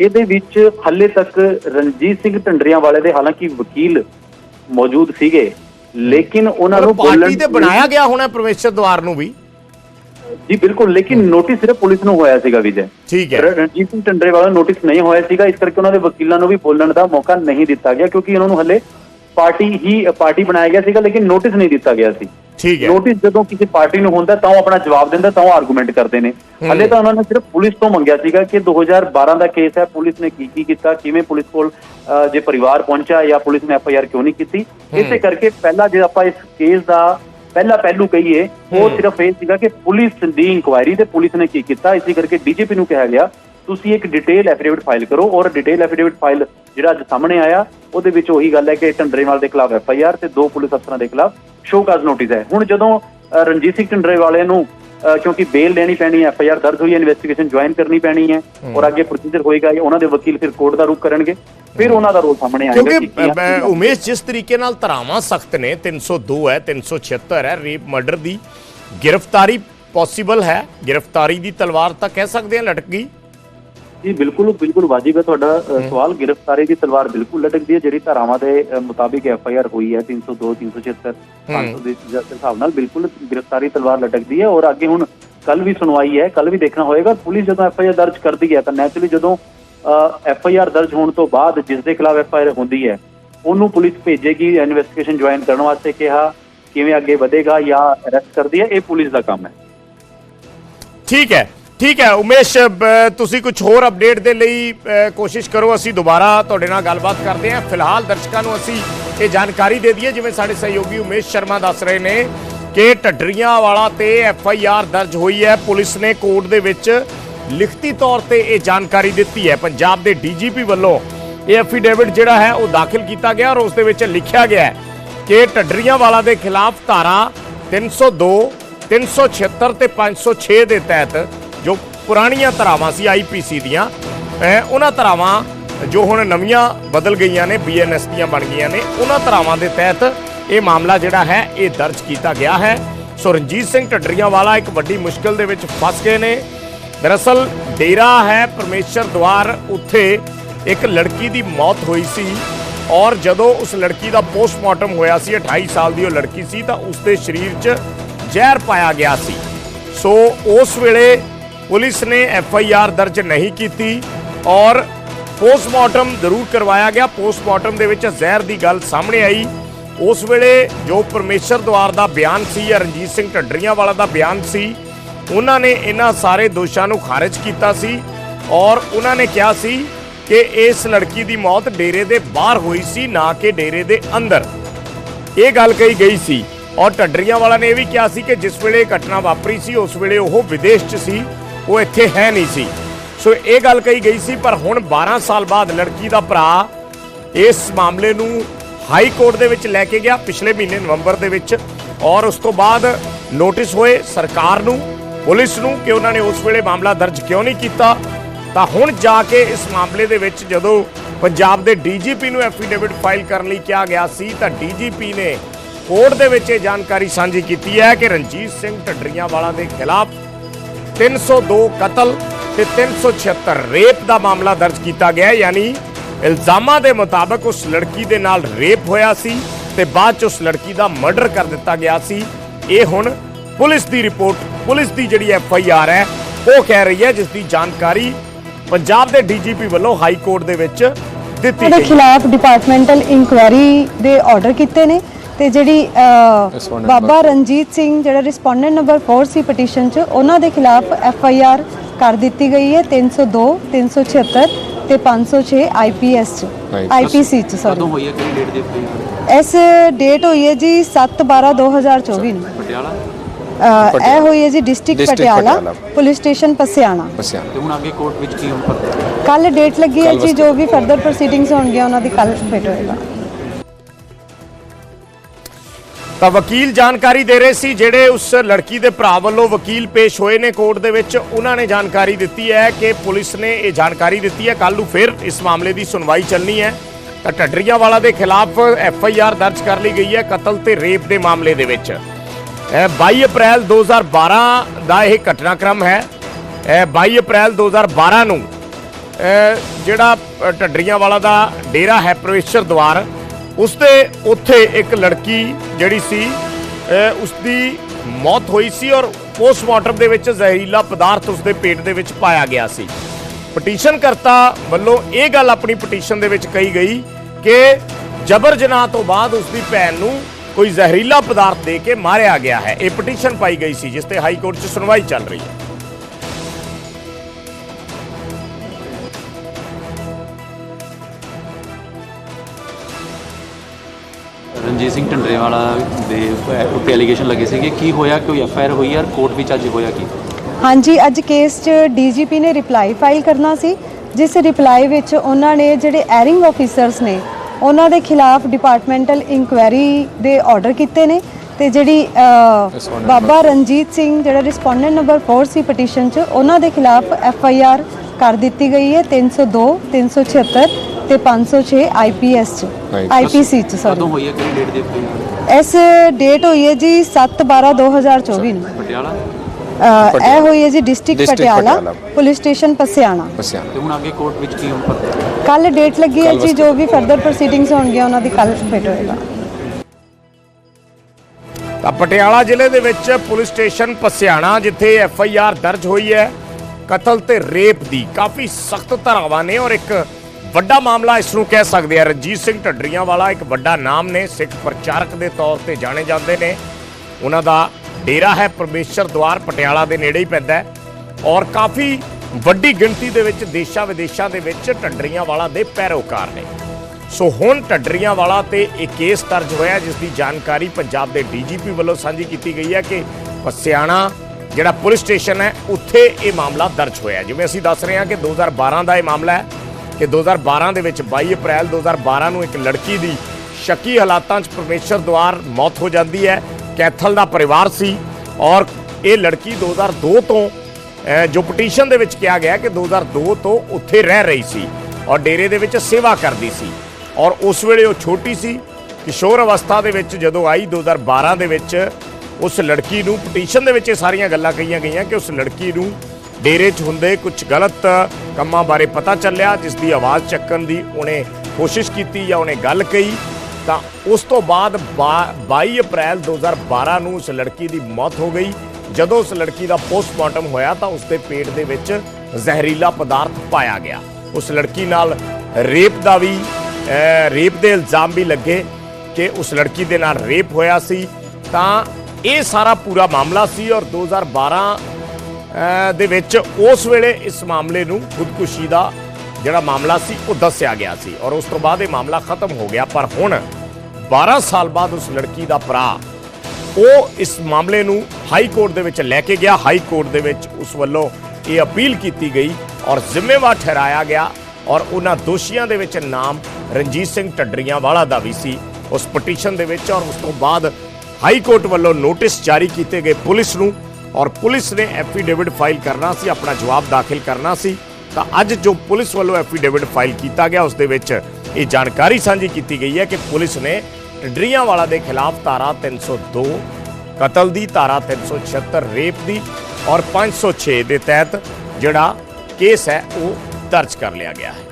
ਇਹਦੇ ਵਿੱਚ ਹੱਲੇ ਤੱਕ ਰਣਜੀਤ ਸਿੰਘ ਢੰਡਰੀਆਂ ਵਾਲੇ ਦੇ ਹਾਲਾਂਕਿ ਵਕੀਲ ਮੌਜੂਦ ਸੀਗੇ ਲੇਕਿਨ ਉਹਨਾਂ ਨੂੰ ਪਾਰਟੀ ਤੇ ਬਣਾਇਆ ਗਿਆ ਹੋਣਾ ਪ੍ਰਵੇਸ਼ਰ ਦੁਆਰ ਨੂੰ ਵੀ? ਜੀ ਬਿਲਕੁਲ ਲੇਕਿਨ ਨੋਟਿਸ ਸਿਰਫ ਪੁਲਿਸ ਨੂੰ ਹੋਇਆ ਸੀਗਾ ਵਿਜੇ। ਠੀਕ ਹੈ। ਰਣਜੀਤ ਸਿੰਘ ਢੰਡਰੇਵਾਲਾ ਨੂੰ ਨੋਟਿਸ ਨਹੀਂ ਹੋਇਆ ਸੀਗਾ ਇਸ ਕਰਕੇ ਉਹਨਾਂ ਦੇ ਵਕੀਲਾਂ ਨੂੰ ਵੀ ਬੋਲਣ ਦਾ ਮੌਕਾ ਨਹੀਂ ਦਿੱਤਾ ਗਿਆ ਕਿਉਂਕਿ ਉਹਨਾਂ ਨੂੰ ਹੱਲੇ ਪਾਰਟੀ ਹੀ ਪਾਰਟੀ ਬਣਾਇਆ ਗਿਆ ਸੀਗਾ ਲੇਕਿਨ ਨੋਟਿਸ ਨਹੀਂ ਦਿੱਤਾ ਗਿਆ ਸੀ। ਠੀਕ ਹੈ। ਨੋਟਿਸ ਜਦੋਂ ਕਿਸੇ ਪਾਰਟੀ ਨੂੰ ਹੁੰਦਾ ਤਾਂ ਉਹ ਆਪਣਾ ਜਵਾਬ ਦਿੰਦਾ ਤਾਂ ਉਹ ਆਰਗੂਮੈਂਟ ਕਰਦੇ ਨੇ। ਹੱਲੇ ਤਾਂ ਉਹਨਾਂ ਨੇ ਸਿਰਫ ਪੁਲਿਸ ਤੋਂ ਮੰਗਿਆ ਸੀਗਾ ਕਿ 2012 ਦਾ ਕੇਸ ਹੈ ਪੁਲਿਸ ਨੇ ਕੀ ਕੀ ਕੀਤਾ ਕਿਵੇਂ ਪੁਲਿਸ ਕੋਲ ਜੇ ਪਰਿਵਾਰ ਪਹੁੰਚਾ ਜਾਂ ਪੁਲਿਸ ਨੇ ਐਫਆਈਆਰ ਕਿਉਂ ਨਹੀਂ ਕੀਤੀ। ਇਸੇ ਕਰਕੇ ਪਹਿਲਾ ਜੇ ਆਪਾਂ ਇਸ ਕੇਸ ਦਾ ਪਹਿਲਾ ਪਹਿਲੂ ਕਹੀਏ ਉਹ ਸਿਰਫ ਇਹ ਸੀਗਾ ਕਿ ਪੁਲਿਸ ਦੀ ਇਨਕੁਆਇਰੀ ਤੇ ਪੁਲਿਸ ਨੇ ਕੀ ਕੀਤਾ। ਇਸੇ ਕਰਕੇ ਡੀਜੀਪੀ ਨੂੰ ਕਿਹਾ ਗਿਆ ਤੁਸੀਂ ਇੱਕ ਡਿਟੇਲ ਐਫੀਡੇਵਿਟ ਫਾਈਲ ਕਰੋ ਔਰ ਡਿਟੇਲ ਐਫੀਡੇਵਿਟ ਫਾਈਲ ਜਿਹੜਾ ਅੱਜ ਸਾਹਮਣੇ ਆਇਆ ਉਹਦੇ ਵਿੱਚ ਉਹੀ ਗੱਲ ਹੈ ਕਿ ਢੰਡਰੇਵਾਲ ਦੇ ਖਿਲਾਫ ਐਫਆਈਆਰ ਤੇ ਦੋ ਪੁਲਿਸ ਅਫਸਰਾਂ ਦੇ ਖਿਲਾਫ ਸ਼ੋਕਾਜ਼ ਨੋਟਿਸ ਹੈ। ਹੁਣ ਜਦੋਂ ਰਣਜੀਤ ਸਿੰਘ ਢੰਡਰੇਵਾਲੇ ਨੂੰ ਕਿਉਂਕਿ ਬੇਲ ਲੈਣੀ ਪੈਣੀ ਹੈ ਐਫਆਈਆਰ ਦਰਜ ਹੋਈ ਹੈ ਇਨਵੈਸਟੀਗੇਸ਼ਨ ਜੁਆਇਨ ਕਰਨੀ ਪੈਣੀ ਹੈ ਔਰ ਅੱਗੇ ਪ੍ਰੋਸੀਜਰ ਹੋਏਗਾ ਉਹਨਾਂ ਦੇ ਵਕੀਲ ਫਿਰ ਕੋਰਟ ਦਾ ਰੁਖ ਕਰਨਗੇ। ਫਿਰ ਉਹਨਾਂ ਦਾ ਰੋਲ ਸਾਹਮਣੇ ਆਏਗਾ ਕਿਉਂਕਿ ਉਮੇਸ਼ ਜਿਸ ਤਰੀਕੇ ਨਾਲ ਧਰਾਵਾਂ ਸਖਤ ਨੇ 302 ਹੈ 376 ਹੈ ਰੇਪ ਮਰਡਰ ਦੀ ਗ੍ਰਿਫਤਾਰੀ ਪੋਸੀਬਲ ਹੈ। ਗ੍ਰਿਫਤਾਰੀ ਦੀ ਤਲਵਾਰ ਤਾਂ ਕਹਿ ਸਕਦੇ ਹਾਂ ਲਟਕ ਗਈ। ਜੀ ਬਿਲਕੁਲ ਬਿਲਕੁਲ ਵਾਜਿਬ ਹੈ ਤੁਹਾਡਾ ਸਵਾਲ। ਗ੍ਰਿਫਤਾਰੀ ਦੀ ਤਲਵਾਰ ਬਿਲਕੁਲ ਲਟਕਦੀ ਹੈ ਜਿਹੜੀ ਧਾਰਾਵਾਂ ਦੇ ਮੁਤਾਬਿਕ ਐਫਆਈਆਰ ਹੋਈ ਹੈ 302 376 500 ਦੇ ਹਿਸਾਬ ਨਾਲ ਬਿਲਕੁਲ ਗ੍ਰਿਫਤਾਰੀ ਤਲਵਾਰ ਲਟਕਦੀ ਹੈ। ਔਰ ਅੱਗੇ ਹੁਣ ਕੱਲ ਵੀ ਸੁਣਵਾਈ ਹੈ ਕੱਲ ਵੀ ਦੇਖਣਾ ਹੋਏਗਾ। ਪੁਲਿਸ ਜਦੋਂ ਐਫਆਈਆਰ ਦਰਜ ਕਰਦੀ ਹੈ ਤਾਂ ਨੈਚੁਰਲੀ ਜਦੋਂ ਐਫਆਈਆਰ ਦਰਜ ਹੋਣ ਤੋਂ ਬਾਅਦ ਜਿਸ ਦੇ ਖਿਲਾਫ ਐਫਆਈਆਰ ਹੁੰਦੀ ਹੈ ਉਹਨੂੰ ਪੁਲਿਸ ਭੇਜੇਗੀ ਇਨਵੈਸਟੀਗੇਸ਼ਨ ਜੁਆਇਨ ਕਰਨ ਵਾਸਤੇ ਕਿਹਾ ਕਿਵੇਂ ਅੱਗੇ ਵਧੇਗਾ ਜਾਂ ਅਰੈਸਟ ਕਰਦੀ ਹੈ ਇਹ ਪੁਲਿਸ ਦਾ ਕੰਮ ਹੈ। ਠੀਕ ਹੈ। ਠੀਕ ਹੈ, ਉਮੇਸ਼ ਤੁਸੀਂ ਕੁਝ ਹੋਰ ਅਪਡੇਟ ਦੇ ਲਈ ਕੋਸ਼ਿਸ਼ ਕਰੋ, ਅਸੀਂ ਦੁਬਾਰਾ ਤੁਹਾਡੇ ਨਾਲ ਗੱਲਬਾਤ ਕਰਦੇ ਹਾਂ। ਫਿਲਹਾਲ ਦਰਸ਼ਕਾਂ ਨੂੰ ਅਸੀਂ ਇਹ ਜਾਣਕਾਰੀ ਦੇ ਦਈਏ, ਜਿਵੇਂ ਸਾਡੇ ਸਹਿਯੋਗੀ ਉਮੇਸ਼ ਸ਼ਰਮਾ ਦੱਸ ਰਹੇ ਨੇ ਕਿ ਟੱਡਰੀਆਂ ਵਾਲਾ ਤੇ ਐਫ ਆਈ ਆਰ ਦਰਜ ਹੋਈ ਹੈ। ਪੁਲਿਸ ਨੇ ਕੋਰਟ ਦੇ ਵਿੱਚ ਲਿਖਤੀ ਤੌਰ ਤੇ ਇਹ ਜਾਣਕਾਰੀ ਦਿੱਤੀ ਹੈ। ਪੰਜਾਬ ਦੇ ਡੀਜੀਪੀ ਵੱਲੋਂ ਇਹ ਐਫੀਡੇਵਿਟ ਜਿਹੜਾ ਹੈ, ਉਹ ਦਾਖਲ ਕੀਤਾ ਗਿਆ ਔਰ ਉਸ ਦੇ ਵਿੱਚ ਲਿਖਿਆ ਗਿਆ ਹੈ ਕਿ ਟੱਡਰੀਆਂ ਵਾਲਾ ਦੇ ਖਿਲਾਫ ਧਾਰਾ 302 376 ਤੇ 506 ਦੇ ਤਹਿਤ ਜੋ ਪੁਰਾਣੀਆਂ ਧਾਰਾਵਾਂ ਸੀ ਆਈਪੀਸੀ ਦੀਆਂ ਉਹਨਾਂ ਧਾਰਾਵਾਂ ਜੋ ਹੁਣ ਨਵੀਆਂ ਬਦਲ ਗਈਆਂ ਨੇ ਬੀਐਨਐਸ ਦੀਆਂ ਬਣ ਗਈਆਂ ਨੇ, ਉਹਨਾਂ ਧਾਰਾਵਾਂ ਦੇ ਤਹਿਤ ਇਹ ਮਾਮਲਾ ਜਿਹੜਾ ਹੈ, ਇਹ ਦਰਜ ਕੀਤਾ ਗਿਆ ਹੈ। ਸੋ ਰਣਜੀਤ ਸਿੰਘ ਢੱਡਰੀਆਂ ਵਾਲਾ ਇੱਕ ਵੱਡੀ ਮੁਸ਼ਕਲ ਦੇ ਵਿੱਚ ਫਸ ਗਏ ਨੇ। ਦਰਅਸਲ ਡੇਰਾ ਹੈ ਪਰਮੇਸ਼ਰ ਦਵਾਰ, ਉੱਥੇ ਇੱਕ ਲੜਕੀ ਦੀ ਮੌਤ ਹੋਈ ਸੀ ਔਰ ਜਦੋਂ ਉਸ ਲੜਕੀ ਦਾ ਪੋਸਟਮਾਰਟਮ ਹੋਇਆ ਸੀ 28 ਸਾਲ ਦੀ ਉਹ ਲੜਕੀ ਸੀ, ਤਾਂ ਉਸ ਦੇ ਸਰੀਰ 'ਚ ਜ਼ਹਿਰ ਪਾਇਆ ਗਿਆ ਸੀ। ਸੋ ਉਸ ਵੇਲੇ ਪੁਲਿਸ ਨੇ ਐਫ ਆਈ ਆਰ ਦਰਜ ਨਹੀਂ ਕੀਤੀ ਔਰ ਪੋਸਟਮਾਰਟਮ ਜ਼ਰੂਰ ਕਰਵਾਇਆ ਗਿਆ। ਪੋਸਟਮਾਰਟਮ ਦੇ ਵਿੱਚ ਜ਼ਹਿਰ ਦੀ ਗੱਲ ਸਾਹਮਣੇ ਆਈ। ਉਸ ਵੇਲੇ ਜੋ ਪਰਮੇਸ਼ਰ ਦਵਾਰ ਦਾ ਬਿਆਨ ਸੀ ਜਾਂ ਰਣਜੀਤ ਸਿੰਘ ਢੱਡਰੀਆਂ ਵਾਲਾ ਦਾ ਬਿਆਨ ਸੀ, ਉਹਨਾਂ ਨੇ ਇਹਨਾਂ ਸਾਰੇ ਦੋਸ਼ਾਂ ਨੂੰ ਖਾਰਜ ਕੀਤਾ ਸੀ ਔਰ ਉਹਨਾਂ ਨੇ ਕਿਹਾ ਸੀ ਕਿ ਇਸ ਲੜਕੀ ਦੀ ਮੌਤ ਡੇਰੇ ਦੇ ਬਾਹਰ ਹੋਈ ਸੀ, ਨਾ ਕਿ ਡੇਰੇ ਦੇ ਅੰਦਰ। ਇਹ ਗੱਲ ਕਹੀ ਗਈ ਸੀ ਔਰ ਢੱਡਰੀਆਂ ਵਾਲਾ ਨੇ ਇਹ ਵੀ ਕਿਹਾ ਸੀ ਕਿ ਜਿਸ ਵੇਲੇ ਘਟਨਾ ਵਾਪਰੀ ਸੀ, ਉਸ ਵੇਲੇ ਉਹ ਵਿਦੇਸ਼ 'ਚ ਸੀ। ਉਹ ਇੱਥੇ ਹੈ ਨਹੀਂ ਸੀ। ਸੋ ਇਹ ਗੱਲ ਕਹੀ ਗਈ ਸੀ, ਪਰ ਹੁਣ 12 ਸਾਲ ਬਾਅਦ ਲੜਕੀ ਦਾ ਭਰਾ ਇਸ ਮਾਮਲੇ ਨੂੰ ਹਾਈ ਕੋਰਟ ਦੇ ਵਿੱਚ ਲੈ ਕੇ ਗਿਆ ਪਿਛਲੇ ਮਹੀਨੇ ਨਵੰਬਰ ਦੇ ਵਿੱਚ ਔਰ ਉਸ ਤੋਂ ਬਾਅਦ ਨੋਟਿਸ ਹੋਏ ਸਰਕਾਰ ਨੂੰ, ਪੁਲਿਸ ਨੂੰ ਕਿ ਉਹਨਾਂ ਨੇ ਉਸ ਵੇਲੇ ਮਾਮਲਾ ਦਰਜ ਕਿਉਂ ਨਹੀਂ ਕੀਤਾ। ਤਾਂ ਹੁਣ ਜਾ ਕੇ ਇਸ ਮਾਮਲੇ ਦੇ ਵਿੱਚ ਜਦੋਂ ਪੰਜਾਬ ਦੇ ਡੀਜੀਪੀ ਨੂੰ ਐਫੀਡੇਵਿਟ ਫਾਈਲ ਕਰਨ ਲਈ ਕਿਹਾ ਗਿਆ ਸੀ, ਤਾਂ ਡੀਜੀਪੀ ਨੇ ਕੋਰਟ ਦੇ ਵਿੱਚ ਇਹ ਜਾਣਕਾਰੀ ਸਾਂਝੀ ਕੀਤੀ ਹੈ ਕਿ ਰਣਜੀਤ ਸਿੰਘ ਢੱਡਰੀਆਂ ਵਾਲਾ ਦੇ ਖਿਲਾਫ 302 ਕਤਲ ਤੇ 376 ਰੇਪ ਦਾ ਮਾਮਲਾ ਦਰਜ ਕੀਤਾ ਗਿਆ ਹੈ। ਯਾਨੀ ਇਲਜ਼ਾਮਾਂ ਦੇ ਮੁਤਾਬਕ ਉਸ ਲੜਕੀ ਦੇ ਨਾਲ ਰੇਪ ਹੋਇਆ ਸੀ ਤੇ ਬਾਅਦ ਚ ਉਸ ਲੜਕੀ ਦਾ ਮਰਡਰ ਕਰ ਦਿੱਤਾ ਗਿਆ ਸੀ। ਇਹ ਹੁਣ ਪੁਲਿਸ ਦੀ ਰਿਪੋਰਟ ਪੁਲਿਸ ਦੀ ਜਿਹੜੀ ਐਫ ਆਈ ਆਰ ਹੈ ਉਹ ਕਹਿ ਰਹੀ ਹੈ ਜਿਸ ਦੀ ਜਾਣਕਾਰੀ ਪੰਜਾਬ ਦੇ ਡੀਜੀਪੀ ਵੱਲੋਂ ਹਾਈ ਕੋਰਟ ਦੇ ਵਿੱਚ ਦਿੱਤੀ ਗਈ। ਖਿਲਾਫ ਡਿਪਾਰਟਮੈਂਟਲ ਇਨਕੁਆਇਰੀ ਦੇ ਆਰਡਰ ਕੀਤੇ ਨੇ। ਤੇ ਜਿਹੜੀ ਬਾਬਾ ਰਣਜੀਤ ਸਿੰਘ ਜਿਹੜਾ ਰਿਸਪੋਂਡੈਂਟ ਨੰਬਰ 4 ਸੀ ਪਟੀਸ਼ਨ ਚ ਉਹਨਾਂ ਦੇ ਖਿਲਾਫ ਐਫ ਆਈ ਆਰ ਕਰ ਦਿੱਤੀ ਗਈ ਹੈ 302 376 ਤੇ 506 ਆਈਪੀਐਸ ਚ ਆਈਪੀਸੀ ਚ ਸੌਰੀ ਕਦੋਂ ਹੋਈ ਹੈ ਕਿਹੜੀ ਡੇਟ ਦੇ ਉੱਤੇ ਇਸ ਡੇਟ ਹੋਈ ਹੈ ਜੀ 7 12 2024 ਨੂੰ। ਪਟਿਆਲਾ? ਇਹ ਹੋਈ ਹੈ ਜੀ district Patiala. Police station Pasiana. ਤੇ ਹੁਣ ਅੱਗੇ ਕੋਰਟ ਵਿੱਚ ਕੀ ਹੁਣ ਕੱਲ ਡੇਟ ਲੱਗੀ ਹੈ ਜੀ ਜੋ ਵੀ ਫਰਦਰ ਪ੍ਰੋਸੀਡਿੰਗਸ ਹੋਣਗੀਆਂ ਉਹਨਾਂ ਦੀ ਕੱਲ ਵੇਟ ਹੋਏਗਾ। ਤਾਂ ਵਕੀਲ ਜਾਣਕਾਰੀ ਦੇ ਰਹੇ ਸੀ, ਜਿਹੜੇ ਉਸ ਲੜਕੀ ਦੇ ਭਰਾ ਵੱਲੋਂ ਵਕੀਲ ਪੇਸ਼ ਹੋਏ ਨੇ ਕੋਰਟ ਦੇ ਵਿੱਚ, ਉਹਨਾਂ ਨੇ ਜਾਣਕਾਰੀ ਦਿੱਤੀ ਹੈ ਕਿ ਪੁਲਿਸ ਨੇ ਇਹ ਜਾਣਕਾਰੀ ਦਿੱਤੀ ਹੈ। ਕੱਲ ਨੂੰ ਫਿਰ ਇਸ ਮਾਮਲੇ ਦੀ ਸੁਣਵਾਈ ਚੱਲਣੀ ਹੈ। ਤਾਂ ਢੱਡਰੀਆਂ ਵਾਲਾ ਦੇ ਖਿਲਾਫ ਐਫ ਆਈ ਆਰ ਦਰਜ ਕਰ ਲਈ ਗਈ ਹੈ ਕਤਲ ਤੇ ਰੇਪ ਦੇ ਮਾਮਲੇ ਦੇ ਵਿੱਚ। ਇਹ 22 ਅਪ੍ਰੈਲ 2012 ਦਾ ਇਹ ਘਟਨਾਕ੍ਰਮ ਹੈ। ਇਹ 22 ਅਪ੍ਰੈਲ 2012 ਨੂੰ ਜਿਹੜਾ ਢੱਡਰੀਆਂ ਵਾਲਾ ਦਾ ਡੇਰਾ ਹੈ ਪ੍ਰਵੇਸ਼ਰ ਦਵਾਰ ਉਸ ਦੇ ਉੱਥੇ ਇੱਕ ਲੜਕੀ ਜਿਹੜੀ ਸੀ ਅਹ, ਉਸ ਦੀ ਮੌਤ ਹੋਈ ਸੀ ਔਰ ਪੋਸਟਮਾਰਟਮ ਦੇ ਵਿੱਚ ਜ਼ਹਿਰੀਲਾ ਪਦਾਰਥ ਉਸ ਦੇ ਪੇਟ ਦੇ ਵਿੱਚ ਪਾਇਆ ਗਿਆ ਸੀ। ਪਟੀਸ਼ਨ ਕਰਤਾ ਵੱਲੋਂ ਇਹ ਗੱਲ ਆਪਣੀ ਪਟੀਸ਼ਨ ਦੇ ਵਿੱਚ ਕਹੀ ਗਈ ਕਿ ਜਬਰ ਜਨਾਹ ਤੋਂ ਬਾਅਦ ਉਸ ਦੀ ਭੈਣ ਨੂੰ ਕੋਈ ਜ਼ਹਿਰੀਲਾ ਪਦਾਰਥ ਦੇ ਕੇ ਮਾਰਿਆ ਗਿਆ ਹੈ। ਇਹ ਪਟੀਸ਼ਨ ਪਾਈ ਗਈ ਸੀ ਜਿਸ ਤੇ ਹਾਈ ਕੋਰਟ 'ਚ ਸੁਣਵਾਈ ਚੱਲ ਰਹੀ ਹੈ। ਰਣਜੀਤ ਸਿੰਘ ਢੰਡਰੇਵਾਲਾ ਦੇ ਉੱਤੇ ਐਲੀਗੇਸ਼ਨ ਲੱਗੇ ਸੀਗੇ ਕੀ ਹੋਇਆ ਕੋਈ ਐਫ ਆਈ ਆਰ ਹੋਈ ਯਾਰ ਕੋਰਟ ਵਿੱਚ ਅੱਜ ਹੋਇਆ ਕੀ? ਹਾਂਜੀ ਅੱਜ ਕੇਸ 'ਚ ਡੀਜੀਪੀ ਨੇ ਰਿਪਲਾਈ ਫਾਈਲ ਕਰਨਾ ਸੀ ਜਿਸ ਰਿਪਲਾਈ ਵਿੱਚ ਉਹਨਾਂ ਨੇ ਜਿਹੜੇ ਐਰਿੰਗ ਆਫੀਸਰਸ ਨੇ ਉਹਨਾਂ ਦੇ ਖਿਲਾਫ ਡਿਪਾਰਟਮੈਂਟਲ ਇਨਕੁਆਇਰੀ ਦੇ ਆਰਡਰ ਕੀਤੇ ਨੇ ਤੇ ਜਿਹੜੀ ਬਾਬਾ ਰਣਜੀਤ ਸਿੰਘ ਜਿਹੜਾ ਰਿਸਪੋਂਡੈਂਟ ਨੰਬਰ 4 ਸੀ ਪਟੀਸ਼ਨ 'ਚ ਉਹਨਾਂ ਦੇ ਖਿਲਾਫ ਐਫ ਆਈ ਆਰ ਕਰ ਦਿੱਤੀ ਗਈ ਹੈ 302 376 ਤੇ 506 ਆਈਪੀਐਸ 'ਚ ਆਈਪੀਸੀ 'ਚ ਕਦੋਂ ਸੌਰੀ ਹੋਈ ਹੈ ਕਿਹੜੀ ਡੇਟ ਦੇ ਉੱਤੇ ਇਸ ਡੇਟ ਹੋਈ ਹੈ ਜੀ 7 12 2024 ਨੂੰ। ਪਟਿਆਲਾ? ਅ, ਇਹ ਹੋਈ ਹੈ ਜੀ district Patiala. Police station Pasiana. ਪਸਿਆ ਤੇ ਹੁਣ ਅੱਗੇ ਕੋਰਟ ਵਿੱਚ ਕੀ ਹੁਣ ਕੱਲ ਡੇਟ ਲੱਗੀ ਹੈ ਜੀ ਜੋ ਵੀ ਫਰਦਰ ਪ੍ਰੋਸੀਡਿੰਗਸ ਹੋਣਗੀਆਂ ਉਹਨਾਂ ਦੀ ਕੱਲ ਵੇਟ ਹੋਏਗਾ। ਤਾਂ ਪਟਿਆਲਾ ਜ਼ਿਲ੍ਹੇ ਦੇ ਵਿੱਚ ਪੁਲਿਸ ਸਟੇਸ਼ਨ ਪਸਿਆਣਾ ਜਿੱਥੇ ਐਫ ਆਈ ਆਰ ਦਰਜ ਹੋਈ ਹੈ ਕਤਲ ਤੇ ਰੇਪ ਦੀ ਕਾਫੀ ਸਖਤ ਧਾਰਾਵਾਂ ਨੇ ਔਰ ਇੱਕ ਵੱਡਾ ਮਾਮਲਾ ਇਸ ਨੂੰ ਕਹਿ ਸਕਦੇ ਆ। ਰਣਜੀਤ ਸਿੰਘ ਢੱਡਰੀਆਂ ਵਾਲਾ ਇੱਕ ਵੱਡਾ ਨਾਮ ਨੇ, ਸਿੱਖ ਪ੍ਰਚਾਰਕ ਦੇ ਤੌਰ ਤੇ ਜਾਣੇ ਜਾਂਦੇ ਨੇ। ਉਹਨਾਂ ਦਾ ਡੇਰਾ ਹੈ ਪਰਮੇਸ਼ਰ ਦਵਾਰ, ਪਟਿਆਲਾ ਦੇ ਨੇੜੇ ਹੀ ਪੈਂਦਾ ਹੈ। ਔਰ ਕਾਫੀ ਵੱਡੀ ਗਿਣਤੀ ਦੇ ਵਿੱਚ ਦੇਸ਼ਾਂ ਵਿਦੇਸ਼ਾਂ ਦੇ ਵਿੱਚ ਢੱਡਰੀਆਂ ਵਾਲਾ ਦੇ ਪੈਰੋਕਾਰ ਨੇ। ਸੋ ਹੁਣ ਢੱਡਰੀਆਂ ਵਾਲਾ ਤੇ ਇਹ ਕੇਸ ਦਰਜ ਹੋਇਆ ਜਿਸ ਦੀ ਜਾਣਕਾਰੀ ਪੰਜਾਬ ਦੇ ਡੀਜੀਪੀ ਵੱਲੋਂ ਸਾਂਝੀ ਕੀਤੀ ਗਈ ਹੈ ਕਿ ਪਸਿਆਣਾ ਜਿਹੜਾ ਪੁਲਿਸ ਸਟੇਸ਼ਨ ਹੈ, ਉੱਥੇ ਇਹ ਮਾਮਲਾ ਦਰਜ ਹੋਇਆ ਜਿਵੇਂ ਅਸੀਂ ਦੱਸ ਰਹੇ ਹਾਂ ਕਿ 2012 ਦਾ ਇਹ ਮਾਮਲਾ ਹੈ। ਕਿ 2012 ਦੇ ਵਿੱਚ 22 ਅਪ੍ਰੈਲ 2012 ਨੂੰ ਇੱਕ ਲੜਕੀ ਦੀ ਸ਼ੱਕੀ ਹਾਲਾਤਾਂ 'ਚ ਪਰਮੇਸ਼ਰ ਦੁਆਰ ਮੌਤ ਹੋ ਜਾਂਦੀ ਹੈ, ਕੈਥਲ ਦਾ ਪਰਿਵਾਰ ਸੀ ਔਰ ਇਹ ਲੜਕੀ 2002 ਤੋਂ ਜੋ ਪਟੀਸ਼ਨ ਦੇ ਵਿੱਚ ਕਿਹਾ ਗਿਆ ਕਿ 2002 ਤੋਂ ਉੱਥੇ ਰਹਿ ਰਹੀ ਸੀ ਔਰ ਡੇਰੇ ਦੇ ਵਿੱਚ ਸੇਵਾ ਕਰਦੀ ਸੀ ਔਰ ਉਸ ਵੇਲੇ ਉਹ ਛੋਟੀ ਸੀ, ਕਿਸ਼ੋਰ ਅਵਸਥਾ ਦੇ ਵਿੱਚ ਜਦੋਂ ਆਈ 2012 ਦੇ ਵਿੱਚ, ਉਸ ਲੜਕੀ ਨੂੰ ਪਟੀਸ਼ਨ ਦੇ ਵਿੱਚ ਇਹ ਸਾਰੀਆਂ ਗੱਲਾਂ ਕਹੀਆਂ ਗਈਆਂ ਕਿ ਉਸ ਲੜਕੀ ਨੂੰ ਡੇਰੇ 'ਚ ਹੁੰਦੇ ਕੁਝ ਗਲਤ ਕੰਮਾਂ ਬਾਰੇ ਪਤਾ ਚੱਲਿਆ ਜਿਸ ਦੀ ਆਵਾਜ਼ ਚੱਕਣ ਦੀ ਉਹਨੇ ਕੋਸ਼ਿਸ਼ ਕੀਤੀ ਜਾਂ ਉਹਨੇ ਗੱਲ ਕਹੀ ਤਾਂ ਉਸ ਤੋਂ ਬਾਅਦ ਬਾ- 22 ਅਪ੍ਰੈਲ 2012 ਨੂੰ ਉਸ ਲੜਕੀ ਦੀ ਮੌਤ ਹੋ ਗਈ। ਜਦੋਂ ਉਸ ਲੜਕੀ ਦਾ ਪੋਸਟਮਾਰਟਮ ਹੋਇਆ ਤਾਂ ਉਸ ਦੇ ਪੇਟ ਦੇ ਵਿੱਚ ਜ਼ਹਿਰੀਲਾ ਪਦਾਰਥ ਪਾਇਆ ਗਿਆ। ਉਸ ਲੜਕੀ ਨਾਲ ਰੇਪ ਦਾ ਵੀ ਰੇਪ ਦੇ ਇਲਜ਼ਾਮ ਵੀ ਲੱਗੇ ਕਿ ਉਸ ਲੜਕੀ ਦੇ ਨਾਲ ਰੇਪ ਹੋਇਆ ਸੀ। ਤਾਂ ਇਹ ਸਾਰਾ ਪੂਰਾ ਮਾਮਲਾ ਸੀ ਔਰ 2012 ਅਹ, ਦੇ ਵਿੱਚ ਉਸ ਵੇਲੇ ਇਸ ਮਾਮਲੇ ਨੂੰ ਖੁਦਕੁਸ਼ੀ ਦਾ ਜਿਹੜਾ ਮਾਮਲਾ ਸੀ, ਉਹ ਦੱਸਿਆ ਗਿਆ ਸੀ ਔਰ ਉਸ ਤੋਂ ਬਾਅਦ ਇਹ ਮਾਮਲਾ ਖਤਮ ਹੋ ਗਿਆ। ਪਰ ਹੁਣ 12 ਸਾਲ ਬਾਅਦ ਉਸ ਲੜਕੀ ਦਾ ਭਰਾ, ਉਹ ਇਸ ਮਾਮਲੇ ਨੂੰ ਹਾਈ ਕੋਰਟ ਦੇ ਵਿੱਚ ਲੈ ਕੇ ਗਿਆ। ਹਾਈ ਕੋਰਟ ਦੇ ਵਿੱਚ ਉਸ ਵੱਲੋਂ ਇਹ ਅਪੀਲ ਕੀਤੀ ਗਈ ਔਰ ਜ਼ਿੰਮੇਵਾਰ ਠਹਿਰਾਇਆ ਗਿਆ ਔਰ ਉਹਨਾਂ ਦੋਸ਼ੀਆਂ ਦੇ ਵਿੱਚ ਨਾਮ ਰਣਜੀਤ ਸਿੰਘ ਢੱਡਰੀਆਂ ਵਾਲਾ ਦਾ ਵੀ ਸੀ ਉਸ ਪਟੀਸ਼ਨ ਦੇ ਵਿੱਚ ਔਰ ਉਸ ਤੋਂ ਬਾਅਦ ਹਾਈ ਕੋਰਟ ਵੱਲੋਂ ਨੋਟਿਸ ਜਾਰੀ ਕੀਤੇ ਗਏ ਪੁਲਿਸ ਨੂੰ ਔਰ ਪੁਲਿਸ ਨੇ ਐਫੀਡੇਵਿਟ ਫਾਈਲ ਕਰਨਾ ਸੀ, ਆਪਣਾ ਜਵਾਬ ਦਾਖਲ ਕਰਨਾ ਸੀ। ਤਾਂ ਅੱਜ ਜੋ ਪੁਲਿਸ ਵੱਲੋਂ ਐਫੀਡੇਵਿਟ ਫਾਈਲ ਕੀਤਾ ਗਿਆ, ਉਸ ਦੇ ਵਿੱਚ ਇਹ ਜਾਣਕਾਰੀ ਸਾਂਝੀ ਕੀਤੀ ਗਈ ਹੈ ਕਿ ਪੁਲਿਸ ਨੇ ਢੱਡਰੀਆਂ ਵਾਲਾ ਦੇ ਖਿਲਾਫ ਧਾਰਾ 302 ਕਤਲ ਦੀ ਧਾਰਾ 376 ਰੇਪ ਦੀ ਔਰ 506 ਦੇ ਤਹਿਤ ਜਿਹੜਾ ਕੇਸ ਹੈ, ਉਹ ਦਰਜ ਕਰ ਲਿਆ ਗਿਆ ਹੈ।